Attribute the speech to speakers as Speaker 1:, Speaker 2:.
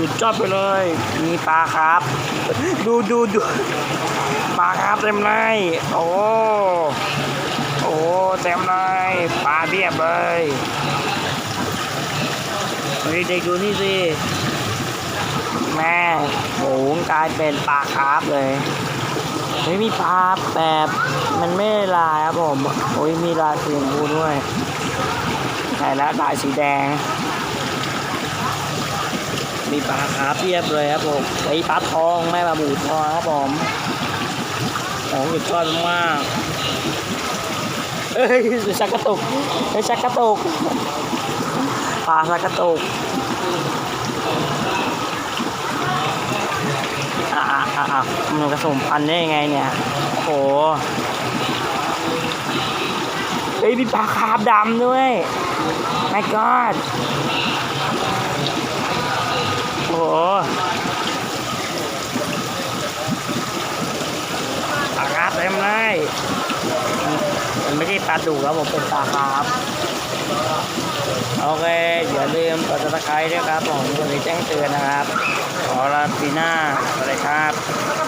Speaker 1: สุดยอดไปเลย มีปลาครับ ดูดูดูปลาครับเต็มเลยโอ้โอ้เต็มเลยปลาเรียบเลยเด็กๆดูนี่สิแม่โหงกลายเป็นปลาคร์ฟเลยเฮ้ยมีปลาแบบมันไม่ลายครับผมโอ้ยมีลายสีชมพูด้วยใช่แล้วลายสีแดง มีปลาคาร์ฟเรียบเลยครับผมไอปลาทองแม่ปลาบูทองครับผมของสุดยอดมากเอ้ยชักกระตุกเฮ้ยชักกระตุกปลาชักกระตุกอะอะอะอะมันกระสมพันธุ์ได้ยังไงเนี่ยโอ้โหเฮ้ยมีปลาคาร์ฟดำด้วย my god โอ้โหปลาคาร์ฟเต็ มันไม่ใช่ปลาดุกครับผมเป็นปลาคาร์บโอเคอย่าลืมกดติดตามด้วยครับผมจะได้แจ้งเตือนนะครับ ขอลาปีหน้าสวัสดีครับ